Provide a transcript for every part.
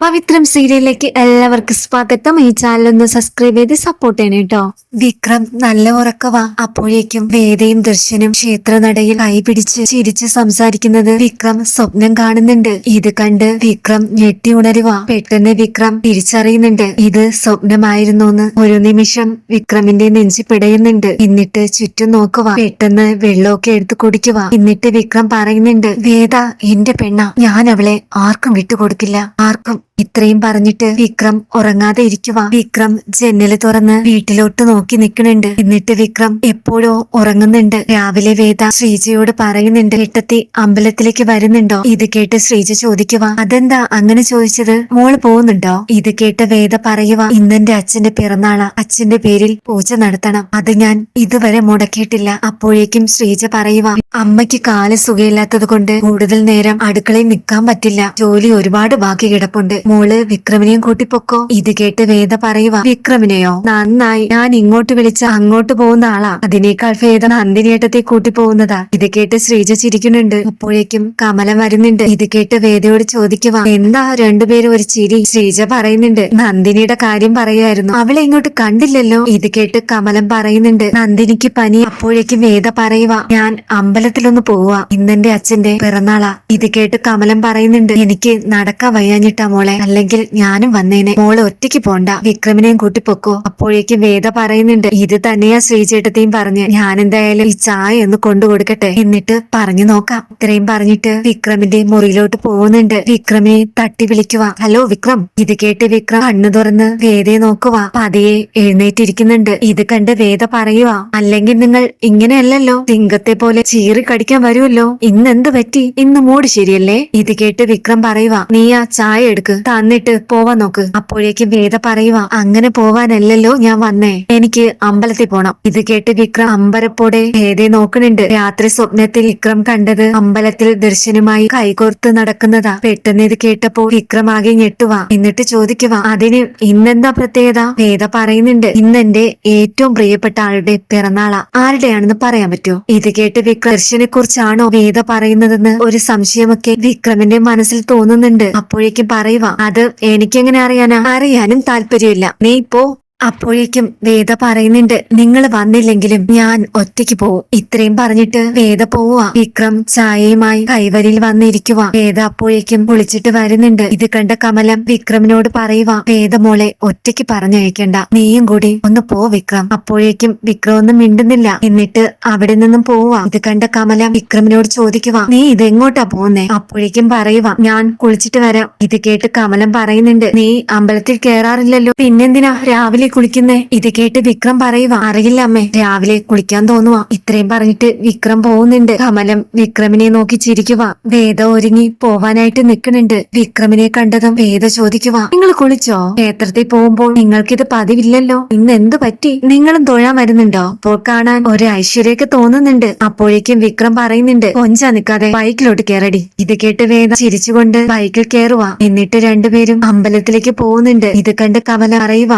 പവിത്രം സീരിയലിലേക്ക് എല്ലാവർക്കും സ്വാഗതം. ഈ ചാനൽ ഒന്ന് സബ്സ്ക്രൈബ് ചെയ്ത് സപ്പോർട്ട് ചെയ്യണം കേട്ടോ വിക്രം നല്ല ഉറക്കവാ അപ്പോഴേക്കും വേദയും ദർശനും ക്ഷേത്ര നടയിൽ കൈപിടിച്ച് ചിരിച്ച് സംസാരിക്കുന്നത് വിക്രം സ്വപ്നം കാണുന്നുണ്ട്. ഇത് കണ്ട് വിക്രം ഞെട്ടി ഉണരുവാ. പെട്ടെന്ന് വിക്രം തിരിച്ചറിയുന്നുണ്ട്. ഇത് സ്വപ്നമായിരുന്നു എന്ന് ഒരു നിമിഷം വിക്രമിന്റെ നെഞ്ചി പിടയുന്നുണ്ട്. എന്നിട്ട് ചുറ്റും നോക്കുക പെട്ടെന്ന് വെള്ളമൊക്കെ എടുത്ത് കുടിക്കുക എന്നിട്ട് വിക്രം പറയുന്നുണ്ട് വേദ എന്റെ പെണ്ണ. ഞാൻ അവളെ ആർക്കും വിട്ടുകൊടുക്കില്ല. ആർക്കും ഇത്രയും പറഞ്ഞിട്ട് വിക്രം ഉറങ്ങാതെ ഇരിക്കുക വിക്രം ജനൽ തുറന്ന് വീട്ടിലോട്ട് നോക്കി നിൽക്കുന്നുണ്ട്. എന്നിട്ട് വിക്രം എപ്പോഴോ ഉറങ്ങുന്നുണ്ട്. രാവിലെ വേദ ശ്രീജയോട് പറയുന്നുണ്ട് ഇട്ടത്തി അമ്പലത്തിലേക്ക് വരുന്നുണ്ടോ? ഇത് കേട്ട് ശ്രീജ ചോദിക്കുക അതെന്താ അങ്ങനെ ചോദിച്ചത്? മോൾ പോകുന്നുണ്ടോ? ഇത് കേട്ട് വേദ പറയുക ഇന്നെന്റെ അച്ഛന്റെ പിറന്നാളാ. അച്ഛന്റെ പേരിൽ പൂജ നടത്തണം. അത് ഞാൻ ഇതുവരെ മുടക്കിയിട്ടില്ല. അപ്പോഴേക്കും ശ്രീജ പറയുക അമ്മയ്ക്ക് കാൽ സുഖയില്ലാത്തത് കൊണ്ട് കൂടുതൽ നേരം അടുക്കളയിൽ നിൽക്കാൻ പറ്റില്ല. ജോലി ഒരുപാട് ബാക്കി കിടപ്പുണ്ട്. മോൾ വിക്രമിനെയും കൂട്ടിപ്പൊക്കോ? ഇത് കേട്ട് വേദ പറയുക വിക്രമിനെയോ? നന്നായി. ഞാൻ ഇങ്ങോട്ട് വിളിച്ച അങ്ങോട്ട് പോകുന്ന ആളാ. അതിനേക്കാൾ ഭേദം നന്ദിനിയേട്ടത്തെ കൂട്ടി പോകുന്നതാ ഇത് കേട്ട് ശ്രീജ ചിരിക്കുന്നുണ്ട്. അപ്പോഴേക്കും കമലം വരുന്നുണ്ട്. ഇത് കേട്ട് വേദയോട് ചോദിക്കുക എന്താ രണ്ടുപേരും ഒരു ചിരി? ശ്രീജ പറയുന്നുണ്ട്. നന്ദിനിയുടെ കാര്യം പറയുമായിരുന്നു അവളെ ഇങ്ങോട്ട് കണ്ടില്ലല്ലോ. ഇത് കേട്ട് കമലം പറയുന്നുണ്ട്. നന്ദിനിക്ക് പനി. അപ്പോഴേക്കും വേദ പറയുക ഞാൻ അമ്പലത്തിലൊന്ന് പോവുക ഇന്നെന്റെ അച്ഛന്റെ പിറന്നാളാ. ഇത് കേട്ട് കമലം പറയുന്നുണ്ട്. എനിക്ക് നടക്കാൻ വയ്യാഞ്ഞിട്ടാ മോളെ. അല്ലെങ്കിൽ ഞാനും വന്നേനെ. മോൾ ഒറ്റയ്ക്ക് പോണ്ട. വിക്രമിനെയും കൂട്ടി പൊക്കോ. അപ്പോഴേക്ക് വേദ പറയുന്നുണ്ട് ഇത് തന്നെയാ ശ്രീചേട്ടത്തെയും പറഞ്ഞ്. ഞാൻ എന്തായാലും ഈ ചായ ഒന്ന് കൊണ്ടു കൊടുക്കട്ടെ. എന്നിട്ട് പറഞ്ഞു നോക്കാം. ഇത്രയും പറഞ്ഞിട്ട് വിക്രമിന്റെ മുറിയിലോട്ട് പോകുന്നുണ്ട്. വിക്രമിനെ തട്ടി വിളിക്കുക ഹലോ വിക്രം. ഇത് കേട്ട് വിക്രം കണ്ണു തുറന്ന് വേദയെ നോക്കുക പതിയെ എഴുന്നേറ്റിരിക്കുന്നുണ്ട്. ഇത് കണ്ട് വേദ പറയുക അല്ലെങ്കിൽ നിങ്ങൾ ഇങ്ങനെയല്ലല്ലോ. സിംഗത്തെ പോലെ ചീറി കടിക്കാൻ വരുമല്ലോ. ഇന്ന് എന്ത് പറ്റി? ഇന്ന് മൂട് ശരിയല്ലേ? ഇത് കേട്ട് വിക്രം പറയുക നീ ആ ചായ എടുക്ക്. തന്നിട്ട് പോവാൻ നോക്ക്. അപ്പോഴേക്ക് വേദ പറയുക അങ്ങനെ പോവാനല്ലല്ലോ ഞാൻ വന്നേ. എനിക്ക് അമ്പലത്തിൽ പോണം. ഇത് കേട്ട് വിക്രം അമ്പരപ്പോടെ വേദയെ നോക്കുന്നുണ്ട്. രാത്രി സ്വപ്നത്തിൽ വിക്രം കണ്ടത് അമ്പലത്തിൽ ദർശനമായി കൈകോർത്ത് നടക്കുന്നതാ. പെട്ടെന്ന് ഇത് കേട്ടപ്പോൾ വിക്രം ആകെ ഞെട്ടുക എന്നിട്ട് ചോദിക്കുക അതിന് ഇന്നെന്താ പ്രത്യേകത? വേദ പറയുന്നുണ്ട് ഇന്നെന്റെ ഏറ്റവും പ്രിയപ്പെട്ട ആളുടെ പിറന്നാളാ. ആരുടെയാണെന്ന് പറയാൻ പറ്റുമോ? ഇത് കേട്ട് വിക്രം ദർശനെ കുറിച്ചാണോ വേദ പറയുന്നതെന്ന്? ഒരു സംശയമൊക്കെ വിക്രമിന്റെ മനസ്സിൽ തോന്നുന്നുണ്ട്. അപ്പോഴേക്കും പറയുക അത് എനിക്കെങ്ങനെ അറിയാനാ? അറിയാനും താല്പര്യമില്ല. നീ ഇപ്പോ അപ്പോഴേക്കും വേദ പറയുന്നുണ്ട് നിങ്ങൾ വന്നില്ലെങ്കിലും ഞാൻ ഒറ്റയ്ക്ക് പോവും. ഇത്രയും പറഞ്ഞിട്ട് വേദ പോവുക വിക്രം ചായയുമായി കൈവരിൽ വന്നിരിക്കുക വേദ അപ്പോഴേക്കും കുളിച്ചിട്ട് വരുന്നുണ്ട് ഇത് കണ്ട കമലം വിക്രമിനോട് പറയുക വേദ മോളെ ഒറ്റയ്ക്ക് പറഞ്ഞയക്കണ്ട. നീയും കൂടി ഒന്ന് പോ വിക്രം. അപ്പോഴേക്കും വിക്രം ഒന്നും മിണ്ടുന്നില്ല. എന്നിട്ട് അവിടെ നിന്നും പോവുക ഇത് കണ്ട കമലം വിക്രമിനോട് ചോദിക്കുക നീ ഇത് എങ്ങോട്ടാ പോകുന്നേ അപ്പോഴേക്കും പറയുക ഞാൻ കുളിച്ചിട്ട് വരാം. ഇത് കേട്ട് കമലം പറയുന്നുണ്ട് നീ അമ്പലത്തിൽ കേറാറില്ലല്ലോ. പിന്നെന്തിനാ രാവിലെ കുളിക്കുന്നേ? ഇത് കേട്ട് വിക്രം പറയുക അറിയില്ല അമ്മേ രാവിലെ കുളിക്കാൻ തോന്നുവാ. ഇത്രയും പറഞ്ഞിട്ട് വിക്രം പോകുന്നുണ്ട്. കമലം വിക്രമിനെ നോക്കി ചിരിക്കുക വേദ ഒരുങ്ങി പോവാനായിട്ട് നിൽക്കുന്നുണ്ട്. വിക്രമിനെ കണ്ടതും വേദ ചോദിക്കുക നിങ്ങൾ കുളിച്ചോ? ക്ഷേത്രത്തിൽ പോകുമ്പോൾ നിങ്ങൾക്കിത് പതിവില്ലല്ലോ? ഇന്ന് എന്ത് പറ്റി? നിങ്ങളും തൊഴാൻ വരുന്നുണ്ടോ? അപ്പോൾ കാണാൻ ഒരു ഐശ്വര്യൊക്കെ തോന്നുന്നുണ്ട്. അപ്പോഴേക്കും വിക്രം പറയുന്നുണ്ട് കൊഞ്ചാ നിൽക്കാതെ ബൈക്കിലോട്ട് കയറടി ഇത് കേട്ട് വേദ ചിരിച്ചുകൊണ്ട് ബൈക്കിൽ കയറുക എന്നിട്ട് രണ്ടുപേരും അമ്പലത്തിലേക്ക് പോകുന്നുണ്ട്. ഇത് കണ്ട് കമല പറയുക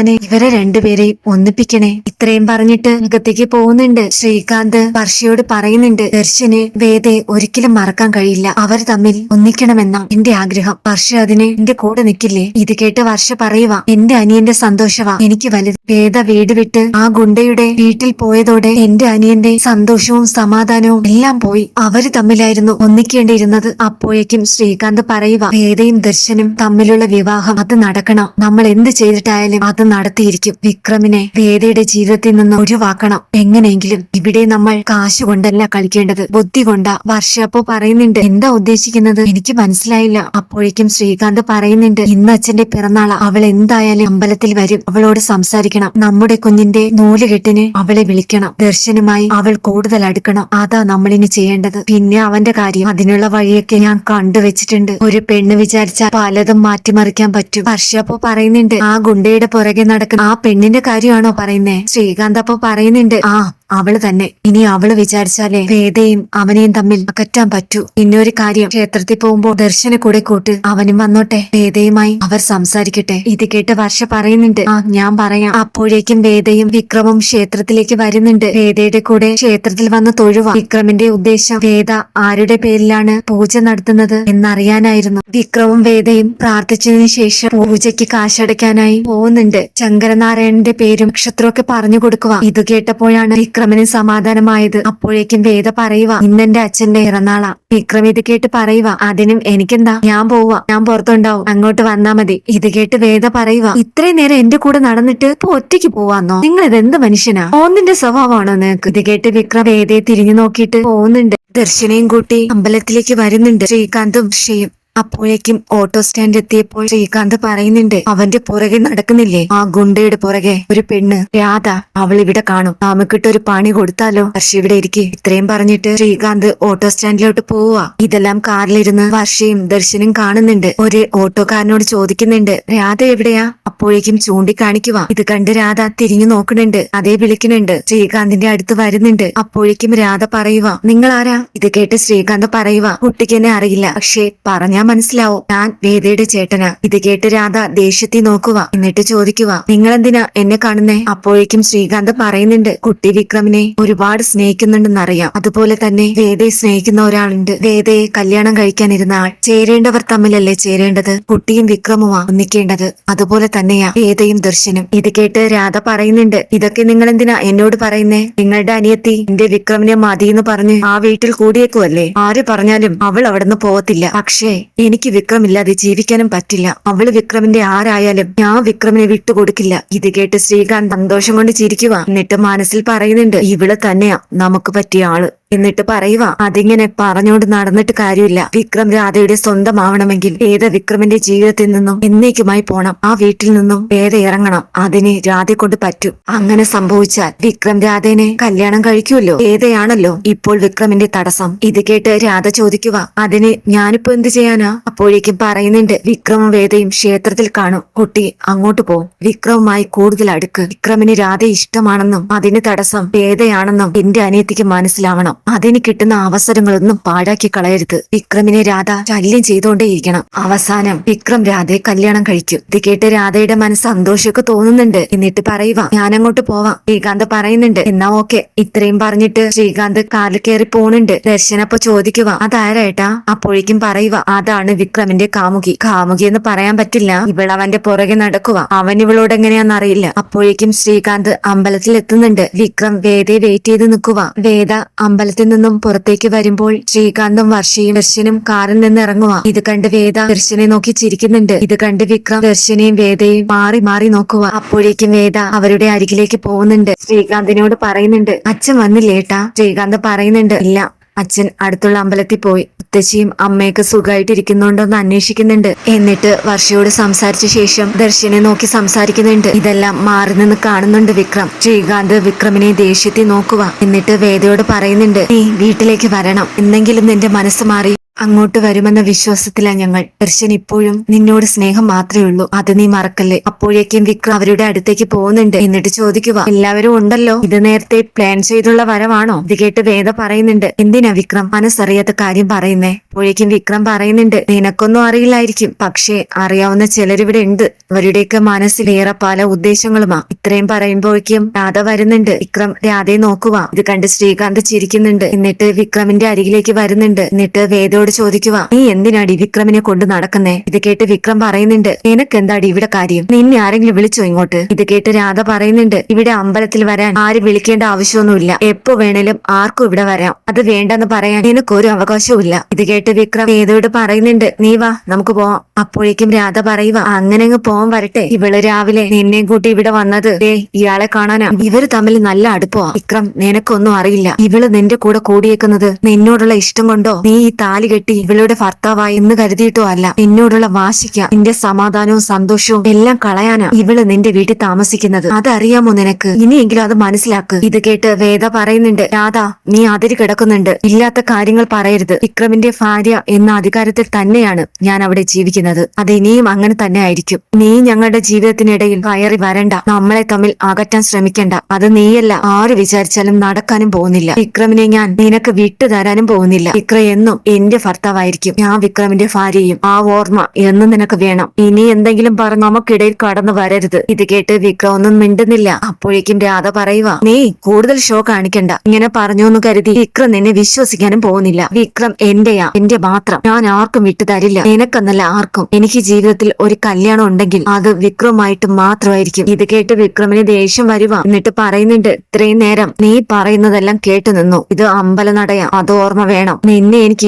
ഭഗവാനെ ഇവരെ രണ്ടുപേരെയും ഒന്നിപ്പിക്കണേ. ഇത്രയും പറഞ്ഞിട്ട് അകത്തേക്ക് പോകുന്നുണ്ട്. ശ്രീകാന്ത് വർഷയോട് പറയുന്നുണ്ട് ദർശന് വേദയെ ഒരിക്കലും മറക്കാൻ കഴിയില്ല. അവർ തമ്മിൽ ഒന്നിക്കണമെന്ന എന്റെ ആഗ്രഹം. വർഷ അതിന് എന്റെ കൂടെ നിൽക്കില്ലേ? ഇത് കേട്ട് വർഷ പറയുക എന്റെ അനിയന്റെ സന്തോഷവാ. എനിക്ക് വലുത്. വേദ വീട് വിട്ട് ആ ഗുണ്ടയുടെ വീട്ടിൽ പോയതോടെ എന്റെ അനിയന്റെ സന്തോഷവും സമാധാനവും എല്ലാം പോയി. അവർ തമ്മിലായിരുന്നു ഒന്നിക്കേണ്ടിയിരുന്നത്. അപ്പോഴേക്കും ശ്രീകാന്ത് പറയുക വേദയും ദർശനും തമ്മിലുള്ള വിവാഹം അത് നടക്കണം. നമ്മൾ എന്ത് ചെയ്തിട്ടായാലും അത് നടത്തിയിരിക്കും. വിക്രമിനെ വേദയുടെ ജീവിതത്തിൽ നിന്ന് ഒഴിവാക്കണം. എങ്ങനെയെങ്കിലും ഇവിടെ നമ്മൾ കാശ് കൊണ്ടല്ല കളിക്കേണ്ടത്. ബുദ്ധി കൊണ്ട. വർഷ അപ്പോ പറയുന്നുണ്ട്. എന്താ ഉദ്ദേശിക്കുന്നത്? എനിക്ക് മനസ്സിലായില്ല. അപ്പോഴേക്കും ശ്രീകാന്ത് പറയുന്നുണ്ട്. ഇന്ന് അച്ഛന്റെ പിറന്നാളാ. അവൾ എന്തായാലും അമ്പലത്തിൽ വരും. അവളോട് സംസാരിക്കണം. നമ്മുടെ കുഞ്ഞിന്റെ നൂലുകെട്ടിന് അവളെ വിളിക്കണം. ദർശനമായി അവൾ കൂടുതൽ അടുക്കണം. അതാ നമ്മളിനി ചെയ്യേണ്ടത്. പിന്നെ അവന്റെ കാര്യം. അതിനുള്ള വഴിയൊക്കെ ഞാൻ കണ്ടുവച്ചിട്ടുണ്ട്. ഒരു പെണ്ണ് വിചാരിച്ചാൽ പലതും മാറ്റിമറിക്കാൻ പറ്റും. വർഷ അപ്പോ പറയുന്നുണ്ട്. ആ ഗുണ്ടയുടെ പുറകെ നടക്കുന്ന ആ പെണ്ണിന്റെ കാര്യമാണോ പറയുന്നേ? ശ്രീകാന്ത് അപ്പൊ പറയുന്നുണ്ട് ആ അവൾ തന്നെ. ഇനി അവൾ വിചാരിച്ചാലേ വേദയും അവനെയും തമ്മിൽ അകറ്റാൻ പറ്റൂ. ഇന്നൊരു കാര്യം ക്ഷേത്രത്തിൽ പോകുമ്പോൾ ദർശന കൂടെ കൂട്ട് അവനും വന്നോട്ടെ. വേദയുമായി അവർ സംസാരിക്കട്ടെ. ഇത് കേട്ട് വർഷ പറയുന്നുണ്ട്. ആ ഞാൻ പറയാം. അപ്പോഴേക്കും വേദയും വിക്രമും ക്ഷേത്രത്തിലേക്ക് വരുന്നുണ്ട്. വേദയുടെ കൂടെ ക്ഷേത്രത്തിൽ വന്ന് തൊഴുവ. വിക്രമിന്റെ ഉദ്ദേശം വേദ ആരുടെ പേരിലാണ് പൂജ നടത്തുന്നത് എന്നറിയാനായിരുന്നു. വിക്രമും വേദയും പ്രാർത്ഥിച്ചതിനു ശേഷം പൂജയ്ക്ക് കാശടയ്ക്കാനായി പോകുന്നുണ്ട്. ശങ്കരനാരായണന്റെ പേരും നക്ഷത്രമൊക്കെ പറഞ്ഞു കൊടുക്കുക ഇത് കേട്ടപ്പോഴാണ് വിക്രമിന് സമാധാനമായത്. അപ്പോഴേക്കും വേദ പറയുക ഇന്നെന്റെ അച്ഛന്റെ ഇറന്നാളാ വിക്രം ഇത് കേട്ട് പറയുക അതിനും എനിക്കെന്താ? ഞാൻ പോവാ. ഞാൻ പുറത്തുണ്ടാവും. അങ്ങോട്ട് വന്നാ മതി. ഇത് കേട്ട് വേദ പറയുക ഇത്രയും നേരം എന്റെ കൂടെ നടന്നിട്ട് ഇപ്പൊ ഒറ്റയ്ക്ക് പോവാന്നോ? നിങ്ങൾ ഇതെന്ത് മനുഷ്യനാ? ഓന്നിന്റെ സ്വഭാവമാണോ നിനക്ക്? ഇത് കേട്ട് വിക്രം വേദയെ തിരിഞ്ഞു നോക്കിയിട്ട് പോകുന്നുണ്ട്. ദർശനയും കൂട്ടി അമ്പലത്തിലേക്ക് വരുന്നുണ്ട്. ശ്രീകാന്തും ഷയും അപ്പോഴേക്കും ഓട്ടോ സ്റ്റാൻഡ് എത്തിയപ്പോൾ ശ്രീകാന്ത് പറയുന്നുണ്ട് അവന്റെ പുറകെ നടക്കുന്നില്ലേ? ആ ഗുണ്ടയുടെ പുറകെ ഒരു പെണ്ണ്. രാധ അവൾ ഇവിടെ കാണും. നമുക്കിട്ട് ഒരു പണി കൊടുത്താലോ? വർഷ ഇവിടെ ഇരിക്കെ. ഇത്രയും പറഞ്ഞിട്ട് ശ്രീകാന്ത് ഓട്ടോ സ്റ്റാൻഡിലോട്ട് പോവുക ഇതെല്ലാം കാറിലിരുന്ന് വർഷയും ദർശനും കാണുന്നുണ്ട്. ഒരു ഓട്ടോക്കാരനോട് ചോദിക്കുന്നുണ്ട് രാധ എവിടെയാ? അപ്പോഴേക്കും ചൂണ്ടിക്കാണിക്കുക ഇത് കണ്ട് രാധ തിരിഞ്ഞു നോക്കുന്നുണ്ട്. അതേ വിളിക്കുന്നുണ്ട്. ശ്രീകാന്തിന്റെ അടുത്ത് വരുന്നുണ്ട്. അപ്പോഴേക്കും രാധ പറയുക നിങ്ങൾ ആരാ ഇത് കേട്ട് ശ്രീകാന്ത് പറയുക കുട്ടിക്ക് എന്നെ അറിയില്ല. പക്ഷേ പറഞ്ഞാ മനസ്സിലാവും? ഞാൻ വേദയുടെ ചേട്ടന്. ഇത് കേട്ട് രാധ ദേഷ്യത്തിൽ നോക്കുക എന്നിട്ട് ചോദിക്കുക നിങ്ങൾ എന്തിനാ എന്നെ കാണുന്നേ? അപ്പോഴേക്കും ശ്രീകാന്ത് പറയുന്നുണ്ട് കുട്ടി വിക്രമിനെ ഒരുപാട് സ്നേഹിക്കുന്നുണ്ടെന്നറിയാം. അതുപോലെ തന്നെ വേദയെ സ്നേഹിക്കുന്ന ഒരാളുണ്ട്. വേദയെ കല്യാണം കഴിക്കാനിരുന്ന ആൾ. ചേരേണ്ടവർ തമ്മിലല്ലേ ചേരേണ്ടത്? കുട്ടിയും വിക്രമുമാ ഒന്നിക്കേണ്ടത്. അതുപോലെ തന്നെയാ വേദയും ദർശനും. ഇത് കേട്ട് രാധ പറയുന്നുണ്ട് ഇതൊക്കെ നിങ്ങൾ എന്തിനാ എന്നോട് പറയുന്നേ? നിങ്ങളുടെ അനിയത്തി എന്റെ വിക്രമിനെ മതി എന്ന് പറഞ്ഞ് ആ വീട്ടിൽ കൂടിയേക്കുമല്ലേ ആര് പറഞ്ഞാലും അവൾ അവിടുന്ന് പോകത്തില്ല പക്ഷേ എനിക്ക് വിക്രമില്ലാതെ ജീവിക്കാനും പറ്റില്ല. അവൾ വിക്രമിന്റെ ആരായാലും ഞാൻ വിക്രമിനെ വിട്ടുകൊടുക്കില്ല. ഇത് കേട്ട് ശ്രീകാന്ത് സന്തോഷം കൊണ്ട് ചിരിക്കുക എന്നിട്ട് മനസ്സിൽ പറയുന്നുണ്ട് ഇവൾ തന്നെയാ. നമുക്ക് പറ്റിയ ആൾ. എന്നിട്ട് പറയുക അതിങ്ങനെ പറഞ്ഞോണ്ട് നടന്നിട്ട് കാര്യമില്ല. വിക്രം രാധയുടെ സ്വന്തമാവണമെങ്കിൽ വേദ വിക്രമിന്റെ ജീവിതത്തിൽ നിന്നും എന്നേക്കുമായി പോണം. ആ വീട്ടിൽ നിന്നും വേദ ഇറങ്ങണം. അതിന് രാധയെ കൊണ്ട് പറ്റും. അങ്ങനെ സംഭവിച്ചാൽ വിക്രം രാധേനെ കല്യാണം കഴിക്കുമല്ലോ? വേദയാണല്ലോ ഇപ്പോൾ വിക്രമിന്റെ തടസ്സം? ഇത് കേട്ട് രാധ ചോദിക്കുക അതിന് ഞാനിപ്പോ എന്ത് ചെയ്യാനാ? അപ്പോഴേക്കും പറയുന്നുണ്ട് വിക്രമും വേദയും ക്ഷേത്രത്തിൽ കാണും. കുട്ടി അങ്ങോട്ട് പോവും വിക്രവുമായി കൂടുതൽ അടുക്ക്. വിക്രമിന് രാധ ഇഷ്ടമാണെന്നും അതിന് തടസ്സം വേദയാണെന്നും എന്റെ അനിയത്തിക്ക് മനസ്സിലാവണം. അതിന് കിട്ടുന്ന അവസരങ്ങളൊന്നും പാഴാക്കി കളയരുത്. വിക്രമിനെ രാധ ശല്യം ചെയ്തുകൊണ്ടേയിരിക്കണം. അവസാനം വിക്രം രാധയെ കല്യാണം കഴിക്കും. ഇത് കേട്ട് രാധയുടെ മനസ്സ് സന്തോഷമൊക്കെ തോന്നുന്നുണ്ട്. എന്നിട്ട് പറയുക ഞാൻ അങ്ങോട്ട് പോവാം. ശ്രീകാന്ത് പറയുന്നുണ്ട് എന്നാ ഓക്കെ. ഇത്രയും പറഞ്ഞിട്ട് ശ്രീകാന്ത് കാറിൽ കയറി പോണുണ്ട്. ദർശനപ്പൊ ചോദിക്കുക അതാരേട്ടാ അപ്പോഴേക്കും പറയുക അതാണ് വിക്രമിന്റെ കാമുകി. കാമുകി എന്ന് പറയാൻ പറ്റില്ല. ഇവളവന്റെ പുറകെ നടക്കുക അവൻ ഇവളോട് എങ്ങനെയാണെന്നറിയില്ല അപ്പോഴേക്കും ശ്രീകാന്ത് അമ്പലത്തിൽ എത്തുന്നുണ്ട് വിക്രം വേദയെ വെയിറ്റ് ചെയ്ത് നിൽക്കുക വേദ അമ്പലത്തിൽ നിന്നും പുറത്തേക്ക് വരുമ്പോൾ ശ്രീകാന്തും വർഷയും ദർശനും കാറിൽ നിന്ന് ഇറങ്ങുക. ഇത് കണ്ട് വേദ ദർശനെ നോക്കി ചിരിക്കുന്നുണ്ട്. ഇത് കണ്ട് വിക്രം ദർശനെയും വേദയും മാറി മാറി നോക്കുക. അപ്പോഴേക്കും വേദ അവരുടെ അരികിലേക്ക് പോകുന്നുണ്ട്. ശ്രീകാന്തിനോട് പറയുന്നുണ്ട് അച്ഛൻ വന്നില്ലേട്ടാ ശ്രീകാന്ത് പറയുന്നുണ്ട് ഇല്ല. അച്ഛൻ അടുത്തുള്ള അമ്പലത്തിൽ പോയി. മുത്തശ്ശിയും അമ്മയൊക്കെ സുഖമായിട്ടിരിക്കുന്നുണ്ടോന്ന് അന്വേഷിക്കുന്നുണ്ട്. എന്നിട്ട് വർഷയോട് സംസാരിച്ച ശേഷം ദർശനെ നോക്കി സംസാരിക്കുന്നുണ്ട്. ഇതെല്ലാം മാറി നിന്ന് കാണുന്നുണ്ട് വിക്രം. ശ്രീകാന്ത് വിക്രമിനെ ദേഷ്യത്തിൽ നോക്കുക എന്നിട്ട് വേദയോട് പറയുന്നുണ്ട് നീ വീട്ടിലേക്ക് വരണം. എന്നെങ്കിലും നിന്റെ മനസ്സ് മാറി അങ്ങോട്ട് വരുമെന്ന വിശ്വാസത്തിലാണ് ഞങ്ങൾ. ദർശൻ ഇപ്പോഴും നിന്നോട് സ്നേഹം മാത്രമേ ഉള്ളൂ. അത് നീ മറക്കല്ലേ? അപ്പോഴേക്കും വിക്രം അവരുടെ അടുത്തേക്ക് പോകുന്നുണ്ട്. എന്നിട്ട് ചോദിക്കുക എല്ലാവരും ഉണ്ടല്ലോ? ഇത് നേരത്തെ പ്ലാൻ ചെയ്തുള്ള വരവാണോ? ഇത് കേട്ട് വേദ പറയുന്നുണ്ട്. എന്തിനാ വിക്രം? മനസ്സറിയാത്ത കാര്യം പറയുന്നേ. അപ്പോഴേക്കും വിക്രം പറയുന്നുണ്ട് നിനക്കൊന്നും അറിയില്ലായിരിക്കും. പക്ഷേ അറിയാവുന്ന ചിലരിവിടെ ഉണ്ട്. അവരുടെയൊക്കെ മനസ്സിൽ ഏറെ പല ഉദ്ദേശങ്ങളുമാ. ഇത്രയും പറയുമ്പോഴേക്കും രാധ വരുന്നുണ്ട്. വിക്രം രാധയെ നോക്കുക. ഇത് കണ്ട് ശ്രീകാന്ത് ചിരിക്കുന്നുണ്ട്. എന്നിട്ട് വിക്രമിന്റെ അരികിലേക്ക് വരുന്നുണ്ട്. എന്നിട്ട് വേദയോട് ചോദിക്കുക നീ എന്തിനാടി വിക്രമിനെ കൊണ്ട് നടക്കുന്നേ? ഇത് കേട്ട് വിക്രം പറയുന്നുണ്ട് നിനക്ക് എന്താടി ഇവിടെ കാര്യം? നിന്നെ ആരെങ്കിലും വിളിച്ചോ ഇങ്ങോട്ട്? ഇത് കേട്ട് രാധ പറയുന്നുണ്ട് ഇവിടെ അമ്പലത്തിൽ വരാൻ ആരും വിളിക്കേണ്ട ആവശ്യമൊന്നുമില്ല. എപ്പോ വേണേലും ആർക്കും ഇവിടെ വരാം. അത് വേണ്ടെന്ന് പറയാൻ നിനക്കൊരു അവകാശവും ഇല്ല ഇത് കേട്ട് വിക്രം ഏതോട് പറയുന്നുണ്ട് നീ വാ നമുക്ക് പോവാം. അപ്പോഴേക്കും രാധ പറയുക അങ്ങനെ അങ്ങ് പോവാൻ വരട്ടെ. ഇവൾ രാവിലെ നിന്നെയും കൂട്ടി ഇവിടെ വന്നത് ഏ ഇയാളെ കാണാനാ. ഇവർ തമ്മിൽ നല്ല അടുപ്പമാ വിക്രം നിനക്കൊന്നും അറിയില്ല. ഇവൾ നിന്റെ കൂടെ കൂടിയേക്കുന്നത് നിന്നോടുള്ള ഇഷ്ടം കൊണ്ടോ? നീ ഈ താലി കെട്ടി ഇവളുടെ ഭർത്താവായി എന്ന് കരുതിയിട്ടോ അല്ല. നിന്നോടുള്ള വാശിക്ക നിന്റെ സമാധാനവും സന്തോഷവും എല്ലാം കളയാനാ ഇവൾ നിന്റെ വീട്ടിൽ താമസിക്കുന്നത്. അതറിയാമോ നിനക്ക്? ഇനിയെങ്കിലും അത് മനസ്സിലാക്ക്. ഇത് കേട്ട് വേദ പറയുന്നുണ്ട് രാധ നീ അതിര് കിടക്കുന്നുണ്ട്. ഇല്ലാത്ത കാര്യങ്ങൾ പറയരുത്. വിക്രമിന്റെ ഭാര്യ എന്ന അധികാരത്തിൽ തന്നെയാണ് ഞാൻ അവിടെ ജീവിക്കുന്നത്. അത് ഇനിയും അങ്ങനെ തന്നെ ആയിരിക്കും. നീ ഞങ്ങളുടെ ജീവിതത്തിനിടയിൽ കയറി വരണ്ട. നമ്മളെ തമ്മിൽ അകറ്റാൻ ശ്രമിക്കണ്ട. അത് നീയല്ല. ആര് വിചാരിച്ചാലും നടക്കാനും പോകുന്നില്ല. വിക്രമിനെ ഞാൻ നിനക്ക് വിട്ടു തരാനും പോകുന്നില്ല. വിക്ര എന്നും എന്റെ ഭർത്താവായിരിക്കും. ഞാൻ വിക്രമിന്റെ ഭാര്യയും ആ ഓർമ്മ എന്നും നിനക്ക് വേണം. ഇനി എന്തെങ്കിലും പറഞ്ഞ് നമുക്കിടയിൽ കടന്നു വരരുത്. ഇത് കേട്ട് വിക്രം ഒന്നും മിണ്ടുന്നില്ല. അപ്പോഴേക്കും രാധ പറയുക നീ കൂടുതൽ ഷോ കാണിക്കണ്ട. ഇങ്ങനെ പറഞ്ഞു എന്ന് കരുതി വിക്രം നിന്നെ വിശ്വസിക്കാനും പോകുന്നില്ല. വിക്രം എന്റെയാ. എന്റെ മാത്രം. ഞാൻ ആർക്കും വിട്ടു തരില്ല. നിനക്കെന്നല്ല ആർക്കും. എനിക്ക് ജീവിതത്തിൽ ഒരു കല്യാണം ഉണ്ടെങ്കിൽ അത് വിക്രമായിട്ട് മാത്രമായിരിക്കും. ഇത് കേട്ട് വിക്രമിന് ദേഷ്യം വരുക എന്നിട്ട് പറയുന്നുണ്ട് ഇത്രയും നേരം നീ പറയുന്നതെല്ലാം കേട്ടു നിന്നു ഇത് അമ്പലനടയാ. അത് ഓർമ്മ വേണം. നിന്നെ എനിക്ക്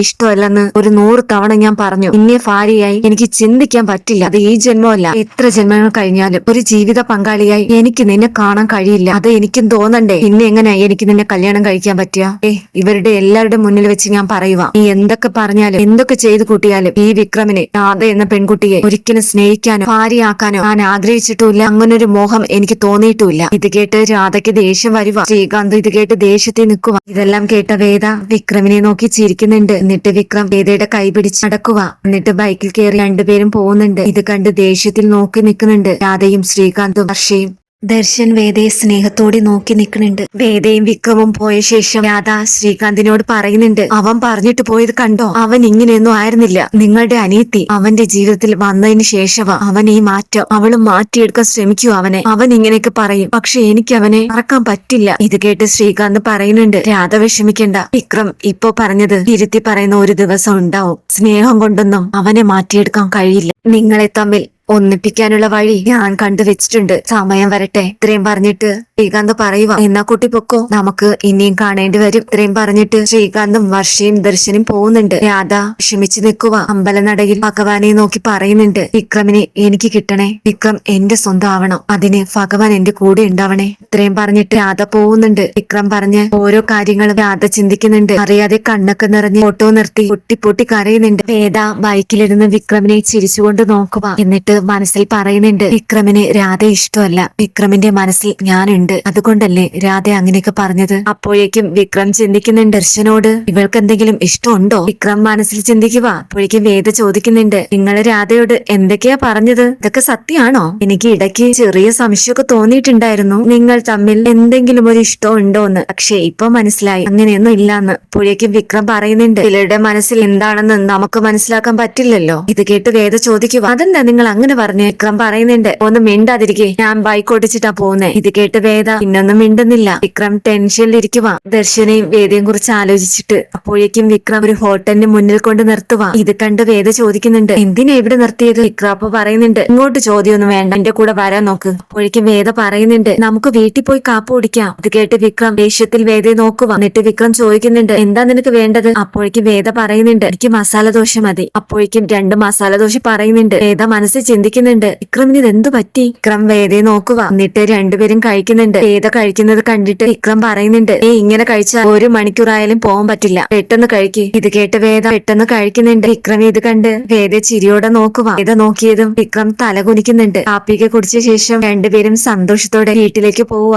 ഇഷ്ടമല്ലെന്ന് ഒരു നൂറ് തവണ ഞാൻ പറഞ്ഞു. ഇന്നേ ഭാര്യയായി എനിക്ക് ചിന്തിക്കാൻ പറ്റില്ല. അത് ഈ ജന്മമല്ല. എത്ര ജന്മങ്ങൾ കഴിഞ്ഞാലും ഒരു ജീവിത പങ്കാളിയായി എനിക്ക് നിന്നെ കാണാൻ കഴിയില്ല. അത് എനിക്കും തോന്നണ്ടേ. പിന്നെ എങ്ങനെ എനിക്ക് നിന്നെ കല്യാണം കഴിക്കാൻ പറ്റുക? ഏ ഇവരുടെ എല്ലാവരുടെ മുന്നിൽ വെച്ച് ഞാൻ പറയുക നീ എന്തൊക്കെ പറഞ്ഞാലും എന്തൊക്കെ ചെയ്തു കൂട്ടിയാലും ഈ വിക്രമിനെ രാധ എന്ന പെൺകുട്ടിയെ ഒരിക്കലും സ്നേഹിക്കാനോ ഭാര്യയാക്കാനോ ഞാൻ ആഗ്രഹിച്ചിട്ടുമില്ല. അങ്ങനൊരു മോഹം എനിക്ക് തോന്നിയിട്ടുമില്ല. ഇത് കേട്ട് രാധയ്ക്ക് ദേഷ്യം വരുക ശ്രീകാന്ത് ഇത് കേട്ട് ദേഷ്യത്തിൽ നിൽക്കുക ഇതെല്ലാം കേട്ട വേദ വിക്രമിനെ നോക്കി ചിരിക്കുന്നുണ്ട്. എന്നിട്ട് വിക്രം വേദയുടെ കൈ പിടിച്ച് നടക്കുക. എന്നിട്ട് ബൈക്കിൽ കയറി രണ്ടുപേരും പോകുന്നുണ്ട്. ഇത് കണ്ട് ദേഷ്യത്തിൽ നോക്കി നിൽക്കുന്നുണ്ട്. രാധയും ശ്രീകാന്തും ഹർഷയും ദർശൻ വേദയെ സ്നേഹത്തോടെ നോക്കി നിൽക്കുന്നുണ്ട്. വേദയും വിക്രമും പോയ ശേഷം രാധ ശ്രീകാന്തിനോട് പറയുന്നുണ്ട് അവൻ പറഞ്ഞിട്ട് പോയത് കണ്ടോ? അവൻ ഇങ്ങനെയൊന്നും ആയിരുന്നില്ല. നിങ്ങളുടെ അനിയത്തി അവന്റെ ജീവിതത്തിൽ വന്നതിന് ശേഷം അവൻ ഈ മാറ്റം. അവൾ മാറ്റിയെടുക്കാൻ ശ്രമിക്കൂ അവനെ. അവൻ ഇങ്ങനെയൊക്കെ പറയും. പക്ഷെ എനിക്ക് അവനെ മറക്കാൻ പറ്റില്ല. ഇത് കേട്ട് ശ്രീകാന്ത് പറയുന്നുണ്ട് രാധ വിഷമിക്കണ്ട. വിക്രം ഇപ്പൊ പറഞ്ഞത് തിരുത്തി പറയുന്ന ഒരു ദിവസം ഉണ്ടാവും. സ്നേഹം കൊണ്ടൊന്നും അവനെ മാറ്റിയെടുക്കാൻ കഴിയില്ല. നിങ്ങളെ തമ്മിൽ ഒന്നിപ്പിക്കാനുള്ള വഴി ഞാൻ കണ്ടുവച്ചിട്ടുണ്ട്. സമയം വരട്ടെ ഇത്രയും പറഞ്ഞിട്ട്. ശ്രീകാന്ത് പറയുക എന്നാ കുട്ടി പൊക്കോ നമുക്ക് ഇനിയും കാണേണ്ടി വരും. ഇത്രയും പറഞ്ഞിട്ട് ശ്രീകാന്തും വർഷയും ദർശനും പോകുന്നുണ്ട്. രാധ ക്ഷമിച്ചു നിൽക്കുക അമ്പലനടയിൽ ഭഗവാനെ നോക്കി പറയുന്നുണ്ട് വിക്രമിനെ എനിക്ക് കിട്ടണേ വിക്രം എന്റെ സ്വന്തം ആവണം അതിന് ഭഗവാൻ എന്റെ കൂടെ ഉണ്ടാവണേ. ഇത്രയും പറഞ്ഞിട്ട് രാധ പോകുന്നുണ്ട്. വിക്രം പറഞ്ഞ് ഓരോ കാര്യങ്ങളും രാധ ചിന്തിക്കുന്നുണ്ട്. അറിയാതെ കണ്ണൊക്കെ നിറഞ്ഞ് ഓട്ടോ നിർത്തി പൊട്ടി പൊട്ടി കരയുന്നുണ്ട്. വേദ ബൈക്കിലിരുന്ന് വിക്രമിനെ ചിരിച്ചുകൊണ്ട് നോക്കുക എന്നിട്ട് മനസ്സിൽ പറയുന്നുണ്ട് വിക്രമിന് രാധ ഇഷ്ടമല്ല വിക്രമിന്റെ മനസ്സിൽ ഞാനുണ്ട്. അതുകൊണ്ടല്ലേ രാധ അങ്ങനെയൊക്കെ പറഞ്ഞത്? അപ്പോഴേക്കും വിക്രം ചിന്തിക്കുന്നുണ്ട് ദർശനോട്. ഇവൾക്ക് എന്തെങ്കിലും ഇഷ്ടമുണ്ടോ? വിക്രം മനസ്സിൽ ചിന്തിക്കുക. അപ്പോഴേക്കും വേദ ചോദിക്കുന്നുണ്ട്. നിങ്ങൾ രാധയോട് എന്തൊക്കെയാ പറഞ്ഞത്? ഇതൊക്കെ സത്യമാണോ? എനിക്ക് ഇടയ്ക്ക് ചെറിയ സംശയമൊക്കെ തോന്നിയിട്ടുണ്ടായിരുന്നു. നിങ്ങൾ തമ്മിൽ എന്തെങ്കിലും ഒരു ഇഷ്ടം ഉണ്ടോ എന്ന് പക്ഷെ ഇപ്പൊ മനസ്സിലായി. അങ്ങനെയൊന്നും ഇല്ലാന്ന്. അപ്പോഴേക്കും വിക്രം പറയുന്നുണ്ട്. ചിലരുടെ മനസ്സിൽ എന്താണെന്ന് നമുക്ക് മനസ്സിലാക്കാൻ പറ്റില്ലല്ലോ. ഇത് കേട്ട് വേദ ചോദിക്കുക. അതെന്താ നിങ്ങൾ അങ്ങനെ പറഞ്ഞു? വിക്രം പറയുന്നുണ്ട്. ഒന്ന് മിണ്ടാതിരിക്കെ. ഞാൻ ബൈക്ക് ഓടിച്ചിട്ടാ പോകുന്നേ. ഇത് കേട്ട് വേദ പിന്നൊന്നും മിണ്ടുന്നില്ല. വിക്രം ടെൻഷനിലിരിക്കുക ദർശനയും വേദയും കുറിച്ച് ആലോചിച്ചിട്ട് അപ്പോഴേക്കും വിക്രം ഒരു ഹോട്ടലിന് മുന്നിൽ കൊണ്ട് നിർത്തുക ഇത് കണ്ട് വേദ ചോദിക്കുന്നുണ്ട് എന്തിനാ ഇവിടെ നിർത്തിയത്? വിക്രം അപ്പൊ പറയുന്നുണ്ട് ഇങ്ങോട്ട് ചോദ്യമൊന്നും വേണ്ട എന്റെ കൂടെ വരാൻ നോക്ക്. അപ്പോഴേക്കും വേദ പറയുന്നുണ്ട് നമുക്ക് വീട്ടിൽ പോയി കാപ്പ് കുടിക്കാം. ഇത് കേട്ട് വിക്രം ദേഷ്യത്തിൽ വേദയെ നോക്കുക എന്നിട്ട് വിക്രം ചോദിക്കുന്നുണ്ട് എന്താ നിനക്ക് വേണ്ടത്? അപ്പോഴേക്കും വേദ പറയുന്നുണ്ട് എനിക്ക് മസാല ദോശ മതി. അപ്പോഴേക്കും രണ്ട് മസാല ദോശ പറയുന്നുണ്ട് വേദ മനസ്സിൽ ചിന്തിക്കുന്നുണ്ട് വിക്രമിന് ഇത് എന്ത് പറ്റി? വിക്രം വേദയെ നോക്കുക എന്നിട്ട് രണ്ടുപേരും കഴിക്കുന്നുണ്ട് വേദ കഴിക്കുന്നത് കണ്ടിട്ട് വിക്രം പറയുന്നുണ്ട്. ഏ ഇങ്ങനെ കഴിച്ചാൽ ഒരു മണിക്കൂറായാലും പോകാൻ പറ്റില്ല. പെട്ടെന്ന് കഴിക്ക്. ഇത് കേട്ട് വേദ പെട്ടെന്ന് കഴിക്കുന്നുണ്ട്. വിക്രം ഇത് കണ്ട് വേദ ചിരിയോടെ നോക്കുക വേദ നോക്കിയതും വിക്രം തലകുനിക്കുന്നുണ്ട് കുനിക്കുന്നുണ്ട്. കാപ്പിയൊക്കെ കുടിച്ച ശേഷം രണ്ടുപേരും സന്തോഷത്തോടെ വീട്ടിലേക്ക് പോവുക